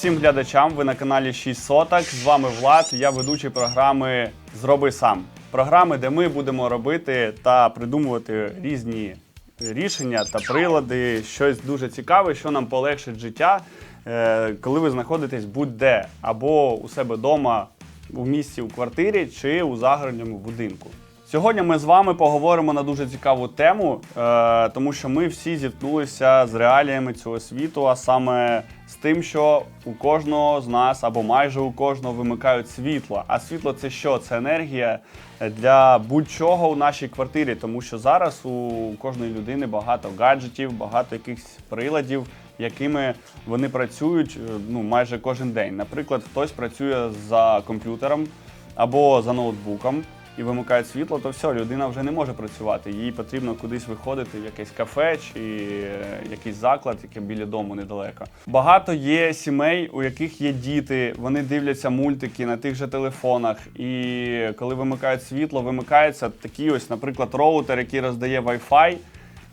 Всім глядачам! Ви на каналі 6 соток. З вами Влад. Я ведучий програми Зроби сам. Програми, де ми будемо робити та придумувати різні рішення та прилади, щось дуже цікаве, що нам полегшить життя, е, коли ви знаходитесь будь-де або у себе вдома, у місті, у квартирі чи у загородньому будинку. Сьогодні ми з вами поговоримо на дуже цікаву тему, е, тому що ми всі зіткнулися з реаліями цього світу, а саме з тим, що у кожного з нас або майже у кожного вимикають світло. А світло це що? Це енергія для будь-чого у нашій квартирі, тому що зараз у кожної людини багато гаджетів, багато якихось приладів, якими вони працюють е, ну майже кожен день. Наприклад, хтось працює за комп'ютером або за ноутбуком і вимикають світло, то все, людина вже не може працювати. Їй потрібно кудись виходити в якесь кафе чи е, якийсь заклад, який біля дому недалеко. Багато є сімей, у яких є діти, вони дивляться мультики на тих же телефонах. І коли вимикають світло, вимикається такий ось, наприклад, роутер, який роздає Wi-Fi,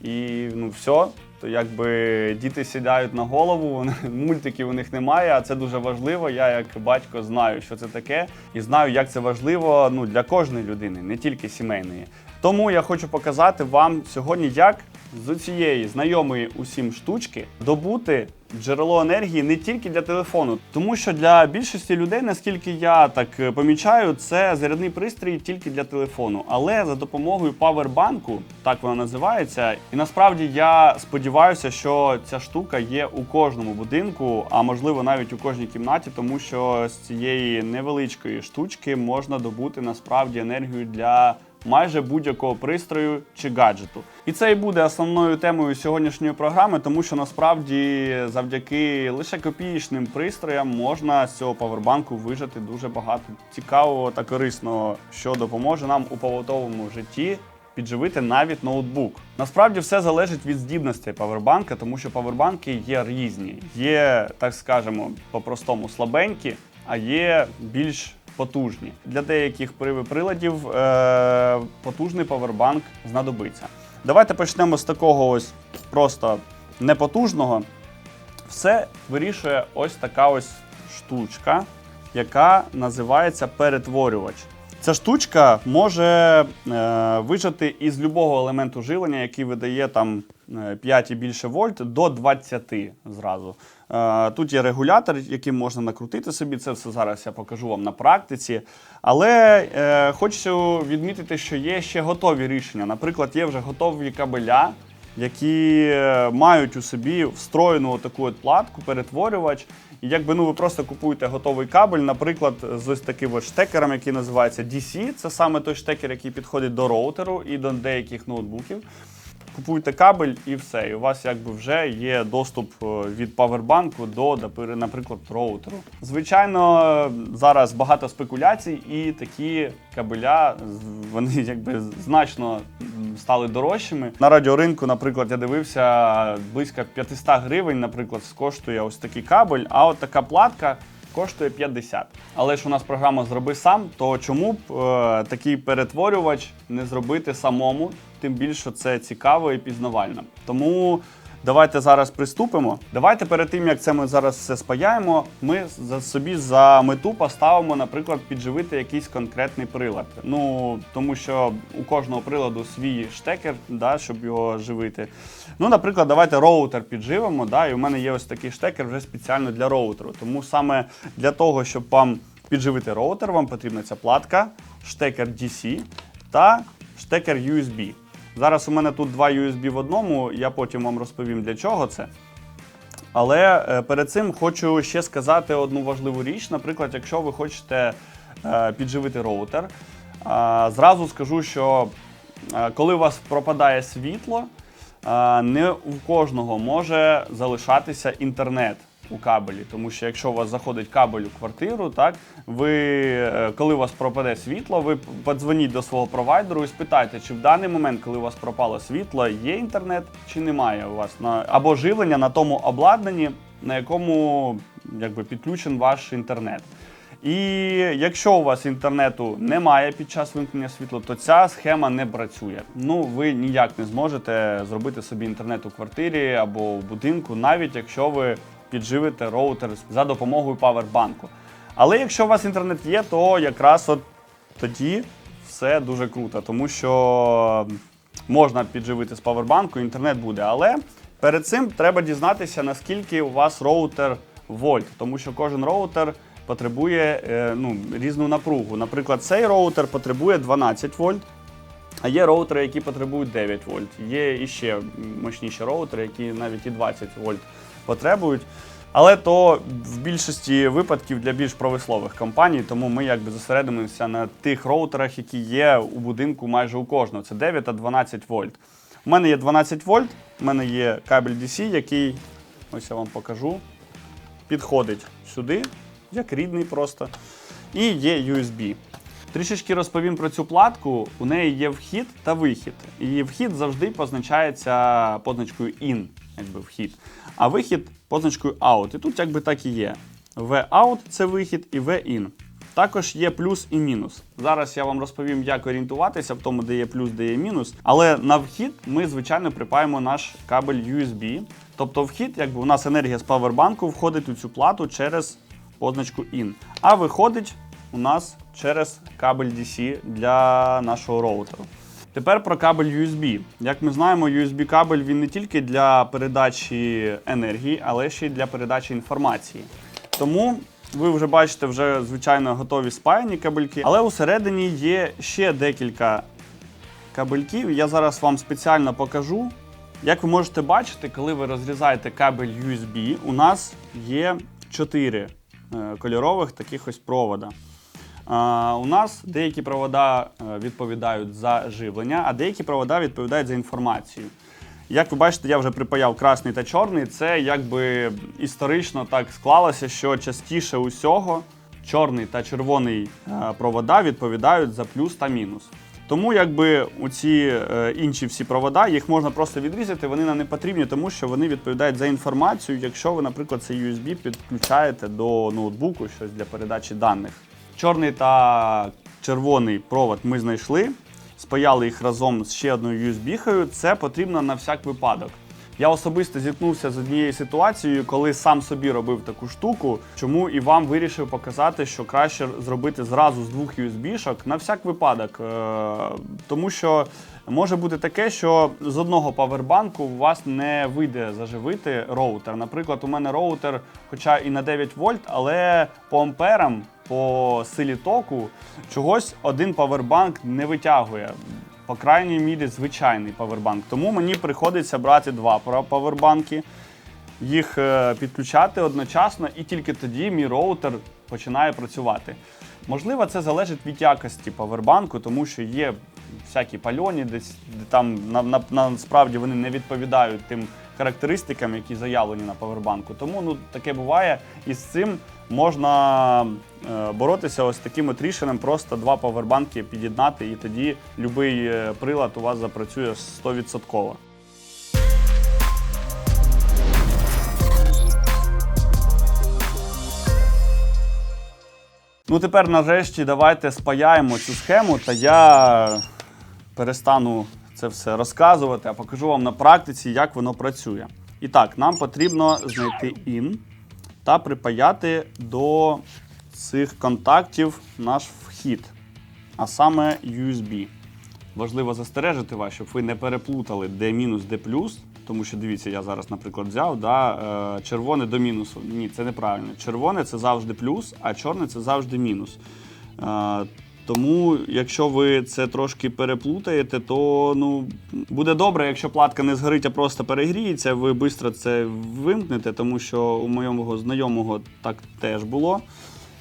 і ну все. То якби діти сідають на голову, мультиків у них немає, а це дуже важливо. Я як батько знаю, що це таке, і знаю, як це важливо ну, для кожної людини, не тільки сімейної. Тому я хочу показати вам сьогодні, як з цієї знайомої усім штучки добути джерело енергії не тільки для телефону, тому що для більшості людей, наскільки я так е, помічаю, це зарядний пристрій тільки для телефону, але за допомогою павербанку, так вона називається. І насправді я сподіваюся, що ця штука є у кожному будинку, а можливо навіть у кожній кімнаті, тому що з цієї невеличкої штучки можна добути насправді енергію для майже будь-якого пристрою чи гаджету. І це і буде основною темою сьогоднішньої програми, тому що насправді завдяки лише копієчним пристроям можна з цього павербанку вижити дуже багато цікавого та корисного, що допоможе нам у побутовому житті. Підживити навіть ноутбук. Насправді все залежить від здібності павербанка, тому що павербанки є різні. Є, так скажемо, по-простому слабенькі, а є більш потужні. Для деяких приладів е- потужний павербанк знадобиться. Давайте почнемо з такого ось просто непотужного. Все вирішує ось така ось штучка, яка називається перетворювач. Ця штучка може е, вижати із любого елементу живлення, який видає там 5 і більше вольт, до 20 зразу. Е, тут є регулятор, яким можна накрутити собі. Це все зараз я покажу вам на практиці. Але е, хочу відмітити, що є ще готові рішення. Наприклад, є вже готові кабеля, які е, мають у собі встроєну таку от платку, перетворювач. І якби ну ви просто купуєте готовий кабель, наприклад, з ось таким от штекером, який називається DC. Це саме той штекер, який підходить до роутеру і до деяких ноутбуків. Купуєте кабель і все. І у вас якби вже є доступ е, від павербанку до, наприклад, роутеру. Звичайно, зараз багато спекуляцій, і такі кабеля вони якби значно стали дорожчими. На радіоринку, наприклад, я дивився близько 500 гривень, наприклад, коштує ось такий кабель, а от така платка. Коштує 50. Але ж у нас програма Зроби сам, то чому б е, такий перетворювач не зробити самому? Тим більше це цікаво і пізнавально. Тому давайте зараз приступимо. Давайте перед тим, як це ми зараз все спаяємо, ми за собі за мету поставимо, наприклад, підживити якийсь конкретний прилад. Ну тому що у кожного приладу свій штекер, да, щоб його живити. Ну, наприклад, давайте роутер підживимо. Да, і у мене є ось такий штекер вже спеціально для роутеру. Тому саме для того, щоб вам підживити роутер, вам потрібна ця платка, штекер DC та штекер USB. Зараз у мене тут два USB в одному, я потім вам розповім для чого це. Але е, перед цим хочу ще сказати одну важливу річ. Наприклад, якщо ви хочете е, підживити роутер, е, зразу скажу, що коли у вас пропадає світло, не у кожного може залишатися інтернет у кабелі. Тому що якщо у вас заходить кабель у квартиру, так ви е, коли у вас пропаде світло, ви подзвоніть до свого провайдеру і спитайте, чи в даний момент, коли у вас пропало світло, є інтернет чи немає у вас на або живлення на тому обладнанні, на якому якби підключен ваш інтернет. І якщо у вас інтернету немає під час вимкнення світла, то ця схема не працює. Ну, ви ніяк не зможете зробити собі інтернет у квартирі або в будинку, навіть якщо ви підживите роутер за допомогою павербанку. Але якщо у вас інтернет є, то якраз от тоді все дуже круто, тому що можна підживити з павербанку, інтернет буде. Але перед цим треба дізнатися, наскільки у вас роутер вольт, тому що кожен роутер потребує е, ну, різну напругу. Наприклад, цей роутер потребує 12 вольт. А є роутери, які потребують 9 вольт. Є іще мощніші роутери, які навіть і 20 вольт потребують. Але то в більшості випадків для більш промислових компаній, тому ми якби зосередимося на тих роутерах, які є у будинку майже у кожного. Це 9 та 12 вольт. У мене є 12 вольт, у мене є кабель DC, який, ось я вам покажу, підходить сюди, як рідний просто. І є USB. Трішечки розповім про цю платку. У неї є вхід та вихід. І вхід завжди позначається позначкою IN, якби вхід. А вихід позначкою OUT. І тут якби так і є. V-out це вихід і V-in. Також є плюс і мінус. Зараз я вам розповім, як орієнтуватися в тому, де є плюс, де є мінус. Але на вхід ми, звичайно, припаємо наш кабель USB. Тобто вхід, якби у нас енергія з павербанку входить у цю плату через позначку IN. А виходить у нас через кабель DC для нашого роутеру. Тепер про кабель USB. Як ми знаємо, USB кабель він не тільки для передачі енергії, але ще й для передачі інформації. Тому ви вже бачите вже звичайно готові спаяні кабельки, але усередині є ще декілька кабельків. Я зараз вам спеціально покажу. Як ви можете бачити, коли ви розрізаєте кабель USB, у нас є 4 кольорових таких ось провода. У нас деякі провода е, відповідають за живлення, а деякі провода відповідають за інформацію. Як ви бачите, я вже припаяв красний та чорний. Це якби історично так склалося, що частіше усього чорний та червоний е, провода відповідають за плюс та мінус. Тому якби ці е, інші всі провода їх можна просто відрізати, вони нам не потрібні, тому що вони відповідають за інформацію, якщо ви, наприклад, цей USB підключаєте до ноутбуку щось для передачі даних. Чорний та червоний провод ми знайшли, спаяли їх разом з ще одною USB-хою. Це потрібно на всяк випадок. Я особисто зіткнувся з однією ситуацією, коли сам собі робив таку штуку, чому і вам вирішив показати, що краще зробити зразу з двох USB-шок на всяк випадок. Е, Тому що може бути таке, що з одного павербанку у вас не вийде заживити роутер. Наприклад, у мене роутер, хоча і на 9 вольт, але по амперам, по силі току, чогось один павербанк не витягує. По крайній мірі, звичайний павербанк. Тому мені приходиться брати два павербанки, їх е, підключати одночасно, і тільки тоді мій роутер починає працювати. Можливо, це залежить від якості павербанку, тому що є всякі пальоні, десь де там на, на, насправді вони не відповідають тим характеристикам, які заявлені на павербанку. Тому ну, таке буває, і з цим можна е, боротися ось таким от рішенням, просто два павербанки під'єднати, і тоді будь-який прилад у вас запрацює 100%. Ну, тепер нарешті давайте спаяємо цю схему, та я перестану це все розказувати, а покажу вам на практиці, як воно працює. І так, нам потрібно знайти IN та припаяти до цих контактів наш вхід, а саме USB. Важливо застережити вас, щоб ви не переплутали де мінус, де плюс. Тому що дивіться, я зараз, наприклад, взяв да, е, червоне до мінусу. Ні, це неправильно. Червоне це завжди плюс, а чорне це завжди мінус. Тому, якщо ви це трошки переплутаєте, то ну, буде добре, якщо платка не згорить, а просто перегріється, ви швидко це вимкнете, тому що у моєму знайомого так теж було.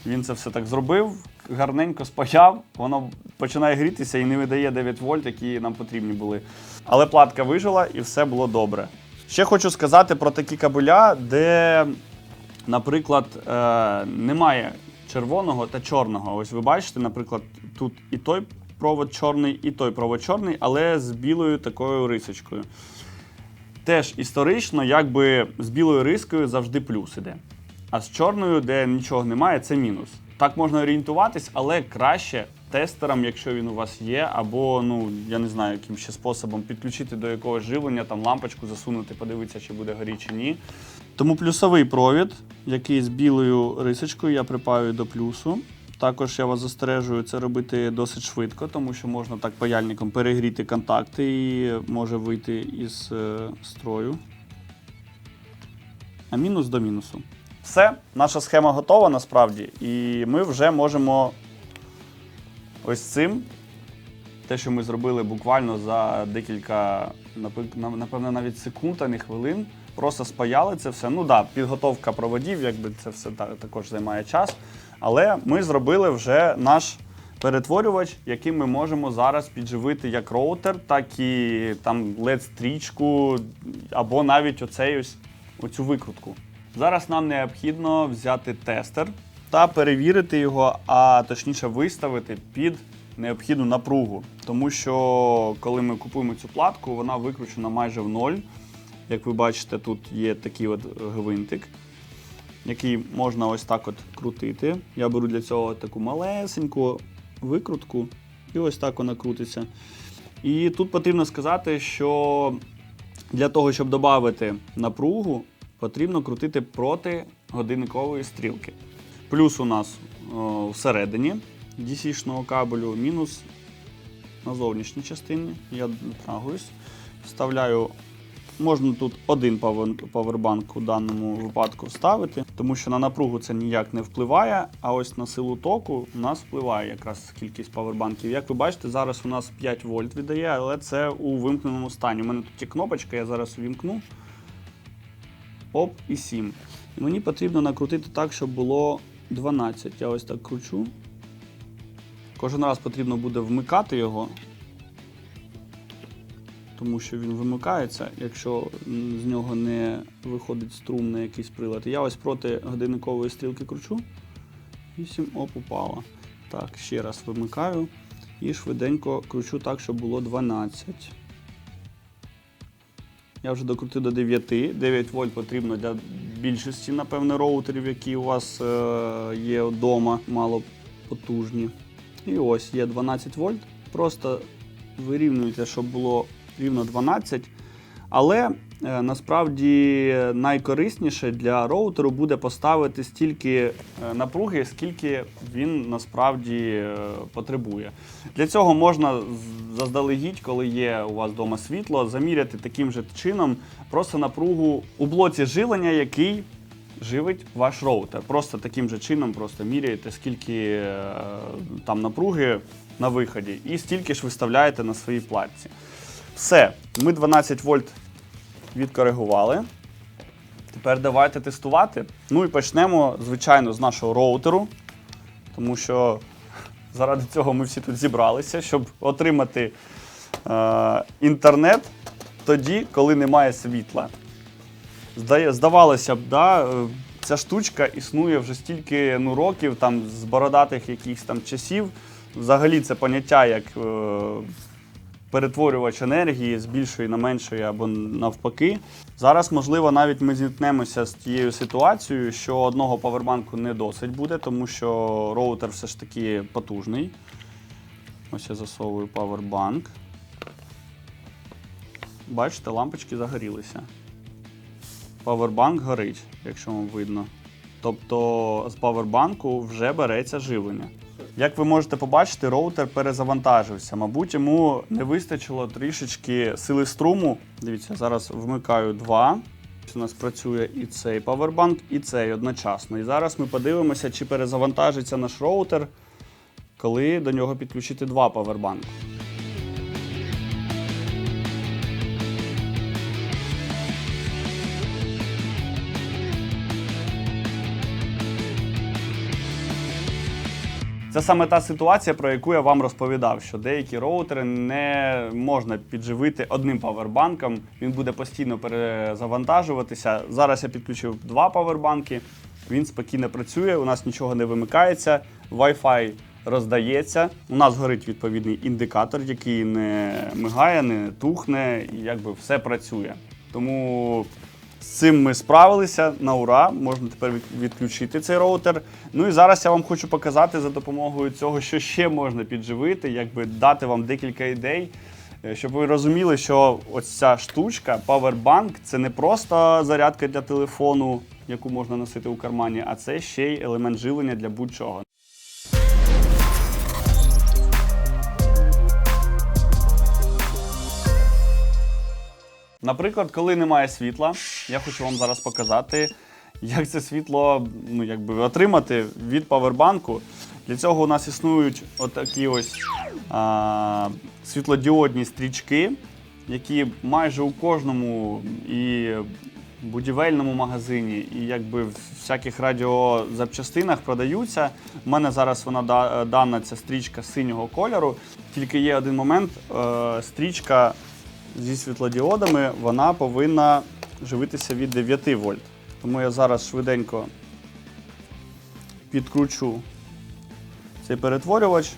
Він це все так зробив, гарненько спаяв, воно починає грітися і не видає 9 вольт, які нам потрібні були. Але платка вижила і все було добре. Ще хочу сказати про такі кабеля, де, наприклад, е, немає червоного та чорного. Ось ви бачите, наприклад, тут і той провод чорний, і той провод чорний, але з білою такою рисочкою. Теж історично, якби з білою рискою завжди плюс іде. А з чорною, де нічого немає, це мінус. Так можна орієнтуватись, але краще тестерам, якщо він у вас є, або ну я не знаю, яким ще способом підключити до якогось живлення, там лампочку засунути, подивитися, чи буде горіти чи ні. Тому плюсовий провід, який з білою рисочкою, я припаю до плюсу. Також я вас застережую це робити досить швидко, тому що можна так паяльником перегріти контакти і може вийти із е, строю. А мінус до мінусу. Все, наша схема готова насправді, і ми вже можемо ось цим те, що ми зробили буквально за декілька, напевно, навіть секунд, а не хвилин. Просто спаяли це все. Ну так, да, підготовка проводів, якби це все та- також займає час. Але ми зробили вже наш перетворювач, яким ми можемо зараз підживити як роутер, так і там LED-стрічку, або навіть оцей ось оцю викрутку. Зараз нам необхідно взяти тестер та перевірити його, а точніше виставити під необхідну напругу. Тому що коли ми купуємо цю платку, вона викручена майже в ноль. Як ви бачите, тут є такий от гвинтик, який можна ось так от крутити. Я беру для цього таку малесеньку викрутку, і ось так вона крутиться. І тут потрібно сказати, що для того, щоб додати напругу, потрібно крутити проти годинникової стрілки. Плюс у нас о, всередині DC-шного кабелю, мінус на зовнішній частині. Я дотрагуюсь. Вставляю, можна тут один павер- павербанк у даному випадку вставити, тому що на напругу це ніяк не впливає, а ось на силу току у нас впливає якраз кількість павербанків. Як ви бачите, зараз у нас 5 вольт віддає, але це у вимкненому стані. У мене тут є кнопочка, я зараз увімкну. Оп, і 7. І мені потрібно накрутити так, щоб було 12. Я ось так кручу. Кожен раз потрібно буде вмикати його, тому що він вимикається, якщо з нього не виходить струм на якийсь прилад. Я ось проти годинникової стрілки кручу. 8, оп, упало. Так, ще раз вимикаю і швиденько кручу так, щоб було 12. Я вже докрутив до 9. 9 вольт потрібно для більшості, напевне, роутерів, які у вас е, є вдома, мало потужні. І ось є 12 вольт. Просто вирівнюйте, щоб було рівно 12. Але е, насправді найкорисніше для роутеру буде поставити стільки е, напруги, скільки він насправді е, потребує. Для цього можна заздалегідь, коли є у вас вдома світло, заміряти таким же чином просто напругу у блоці живлення, який живить ваш роутер. Просто таким же чином просто міряєте, скільки там напруги на виході, і стільки ж виставляєте на своїй платці. Все, ми 12 вольт відкоригували. Тепер давайте тестувати. Ну і почнемо, звичайно, з нашого роутеру, тому що заради цього ми всі тут зібралися, щоб отримати е, інтернет тоді, коли немає світла. Здавалося б, да, е, ця штучка існує вже стільки ну, років, там, з бородатих якихось там часів. Взагалі це поняття як е, перетворювач енергії з більшої на меншої або навпаки. Зараз, можливо, навіть ми зіткнемося з тією ситуацією, що одного павербанку не досить буде, тому що роутер все ж таки потужний. Ось я засовую павербанк. Бачите, лампочки загорілися. Павербанк горить, якщо вам видно. Тобто з павербанку вже береться живлення. Як ви можете побачити, роутер перезавантажився. Мабуть, йому не вистачило трішечки сили струму. Дивіться, зараз вмикаю два. У нас працює і цей павербанк, і цей одночасно. І зараз ми подивимося, чи перезавантажиться наш роутер, коли до нього підключити два павербанки. Це саме та ситуація, про яку я вам розповідав, що деякі роутери не можна підживити одним павербанком. Він буде постійно перезавантажуватися. Зараз я підключив два павербанки. Він спокійно працює, у нас нічого не вимикається, Wi-Fi роздається. У нас горить відповідний індикатор, який не мигає, не тухне, і якби все працює. Тому з цим ми справилися на ура. Можна тепер відключити цей роутер. Ну і зараз я вам хочу показати за допомогою цього, що ще можна підживити, якби дати вам декілька ідей. Е, Щоб ви розуміли, що ось ця штучка, Powerbank, це не просто зарядка для телефону, яку можна носити у кармані, а це ще й елемент живлення для будь-чого. Наприклад, коли немає світла, я хочу вам зараз показати, як це світло ну, якби, отримати від павербанку. Для цього у нас існують отакі ось а, світлодіодні стрічки, які майже у кожному і будівельному магазині, і якби в всяких радіозапчастинах продаються. У мене зараз вона дана ця стрічка синього кольору. Тільки є один момент: е, стрічка зі світлодіодами вона повинна живитися від 9 вольт. Тому я зараз швиденько підкручу цей перетворювач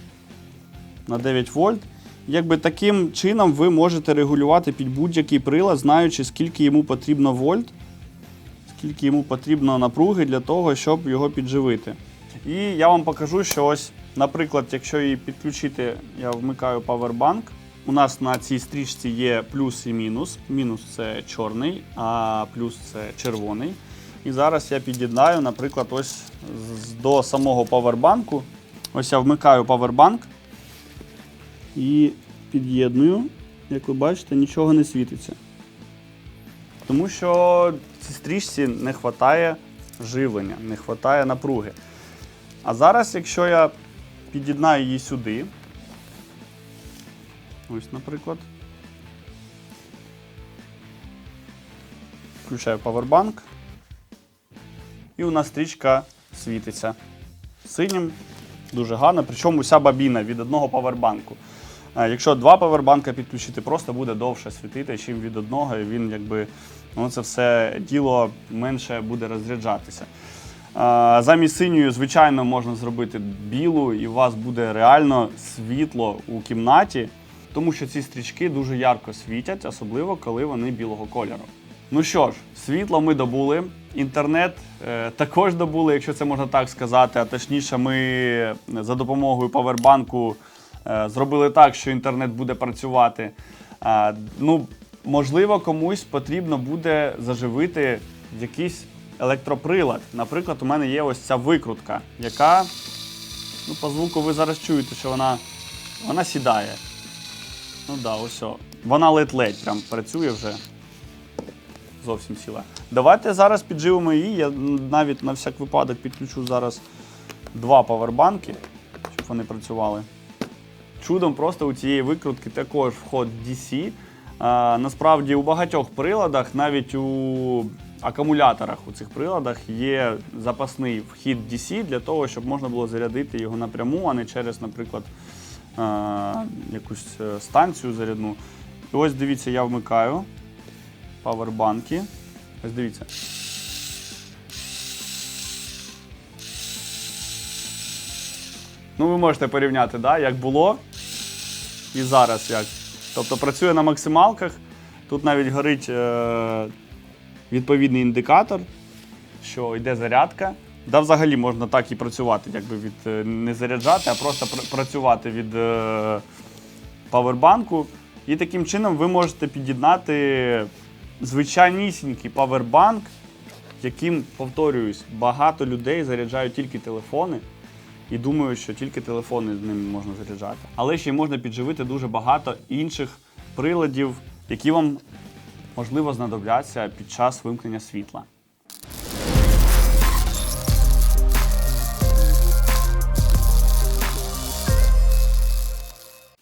на 9 вольт. Якби таким чином ви можете регулювати під будь-який прилад, знаючи, скільки йому потрібно вольт, скільки йому потрібно напруги для того, щоб його підживити. І я вам покажу, що ось, наприклад, якщо її підключити, я вмикаю Powerbank. У нас на цій стрічці є плюс і мінус. Мінус це чорний, а плюс це червоний. І зараз я під'єднаю, наприклад, ось до самого павербанку. Ось я вмикаю павербанк і під'єдную. Як ви бачите, нічого не світиться. Тому що цій стрічці не вистачає живлення, не вистачає напруги. А зараз, якщо я під'єднаю її сюди, ось, наприклад, включаю павербанк, і у нас стрічка світиться синім, дуже гарно. Причому вся бабіна від одного павербанку. Е, Якщо два павербанка підключити, просто буде довше світити, ніж від одного, і він якби ну, це все діло менше буде розряджатися. Е, Замість синьої, звичайно, можна зробити білу, і у вас буде реально світло у кімнаті, тому що ці стрічки дуже ярко світять, особливо коли вони білого кольору. Ну що ж, світло ми добули, інтернет е, також добули, якщо це можна так сказати. А точніше, ми за допомогою павербанку е, зробили так, що інтернет буде працювати. Е, ну, можливо, комусь потрібно буде заживити якийсь електроприлад. Наприклад, у мене є ось ця викрутка, яка, ну, по звуку ви зараз чуєте, що вона, вона сідає. Ну да, ось. о. Вона ледь-ледь прям працює вже зовсім сіла. Давайте зараз підживемо її. Я навіть на всяк випадок підключу зараз два павербанки, щоб вони працювали. Чудом просто у цієї викрутки також вход DC. А, насправді у багатьох приладах, навіть у акумуляторах у цих приладах є запасний вхід DC для того, щоб можна було зарядити його напряму, а не через, наприклад, якусь е, станцію зарядну. І ось дивіться, я вмикаю павербанки. Ось дивіться. Ну, ви можете порівняти, да, як було і зараз як. Тобто працює на максималках. Тут навіть горить е- відповідний індикатор, що йде зарядка. Да, взагалі можна так і працювати, якби від е, не заряджати, а просто пр- працювати від е- павербанку. І таким чином ви можете під'єднати звичайнісінький павербанк, яким, повторююсь, багато людей заряджають тільки телефони і думають, що тільки телефони з ними можна заряджати. Але ще й можна підживити дуже багато інших приладів, які вам можливо знадобляться під час вимкнення світла.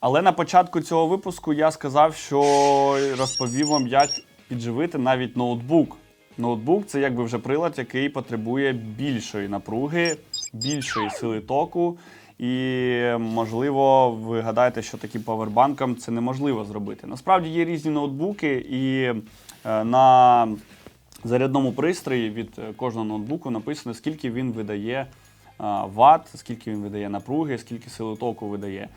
Але на початку цього випуску я сказав, що розповів вам, як підживити навіть ноутбук. Ноутбук це якби вже прилад, який потребує більшої напруги, більшої сили току. І, можливо, ви гадаєте, що таким павербанком це неможливо зробити. Насправді є різні ноутбуки, і е, на зарядному пристрої від е, кожного ноутбуку написано, скільки він видає а, ватт, скільки він видає напруги, скільки сили току видає.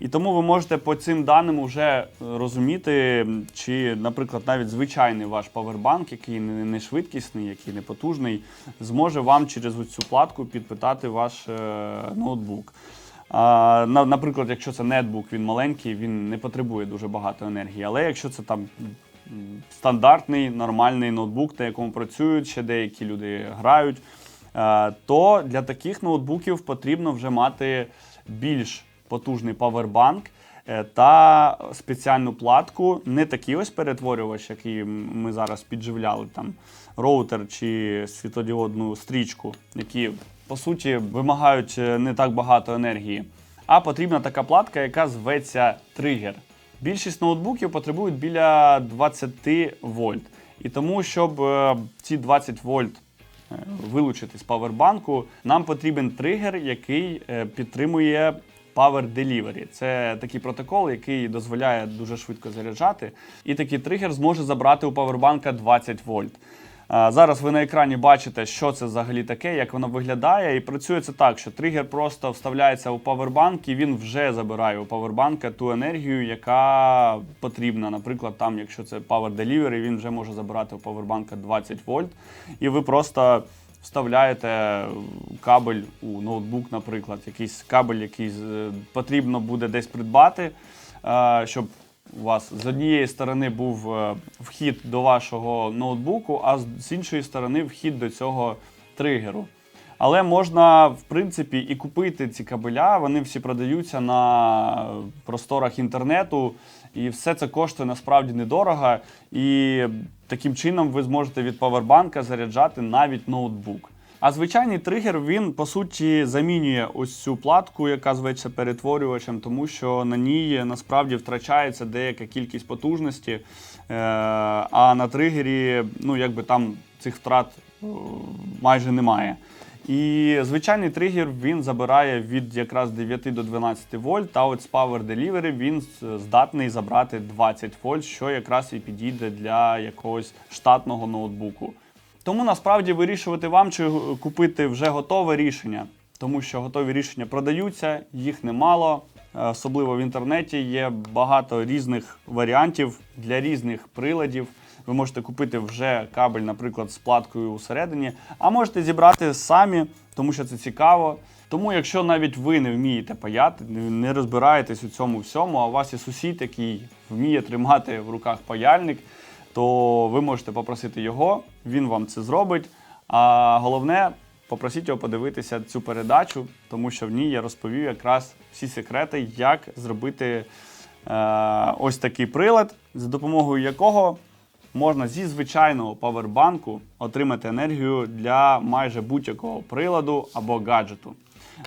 І тому ви можете по цим даним вже е, розуміти, чи, наприклад, навіть звичайний ваш павербанк, який не швидкісний, який не потужний, зможе вам через цю платку підпитати ваш е, ноутбук. Наприклад, якщо це нетбук, він маленький, він не потребує дуже багато енергії. Але якщо це там стандартний нормальний ноутбук, на якому працюють, ще деякі люди грають, е, то для таких ноутбуків потрібно вже мати більш потужний павербанк е, та спеціальну платку, не такий ось перетворювач, який ми зараз підживляли, там роутер чи світодіодну стрічку, які по суті вимагають е, не так багато енергії. А потрібна така платка, яка зветься тригер. Більшість ноутбуків потребують біля 20 вольт. І тому, щоб е, ці 20 вольт вилучити з павербанку, нам потрібен тригер, який підтримує Power Delivery. Це такий протокол, який дозволяє дуже швидко заряджати. І такий тригер зможе забрати у павербанка 20 вольт. Зараз ви на екрані бачите, що це взагалі таке, як воно виглядає. І працює це так, що тригер просто вставляється у павербанк, і він вже забирає у павербанка ту енергію, яка потрібна. Наприклад, там, якщо це Power Delivery, він вже може забирати у павербанка 20 вольт. І ви просто вставляєте кабель у ноутбук, наприклад, якийсь кабель, який потрібно буде десь придбати, е, щоб у вас з однієї сторони був е, вхід до вашого ноутбуку, а з іншої сторони вхід до цього тригеру. Але можна, в принципі, і купити ці кабеля. Вони всі продаються на просторах інтернету, і все це коштує насправді недорого. І таким чином ви зможете від павербанка заряджати навіть ноутбук. А звичайний тригер він по суті замінює ось цю платку, яка зветься перетворювачем, тому що на ній насправді втрачається деяка кількість потужності. Е, а на тригері, ну якби там цих втрат е, майже немає. І звичайний тригер він забирає від якраз 9 до 12 вольт, а от з Power Delivery він здатний забрати 20 вольт, що якраз і підійде для якогось штатного ноутбуку. Тому насправді вирішувати вам, чи купити вже готове рішення, тому що готові рішення продаються, їх немало. Е, Особливо в інтернеті є багато різних варіантів для різних приладів. Ви можете купити вже кабель, наприклад, з платкою усередині, а можете зібрати самі, тому що це цікаво. Тому, якщо навіть ви не вмієте паяти, не- розбираєтесь у цьому всьому, а у вас є сусід, який вміє тримати в руках паяльник, то ви можете попросити його, він вам це зробить. А головне, попросіть його подивитися цю передачу, тому що в ній я розповів якраз всі секрети, як зробити е, ось такий прилад, за допомогою якого можна зі звичайного павербанку отримати енергію для майже будь-якого приладу або гаджету.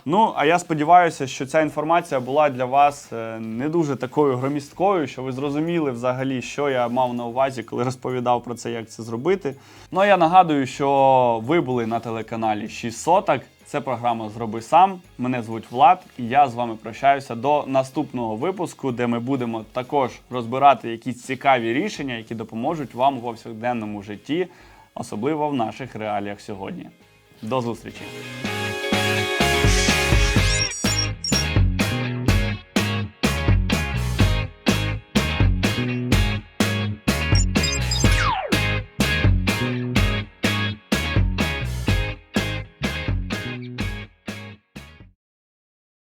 Ну, а я сподіваюся, що ця інформація була для вас е, не дуже такою громісткою, що ви зрозуміли взагалі, що я мав на увазі, коли розповідав про це, як це зробити. Ну а я нагадую, що ви були на телеканалі 6 соток. Це програма Зроби сам. Мене звуть Влад, і я з вами прощаюся до наступного випуску, де ми будемо також розбирати якісь цікаві рішення, які допоможуть вам у повсякденному житті, особливо в наших реаліях сьогодні. До зустрічі!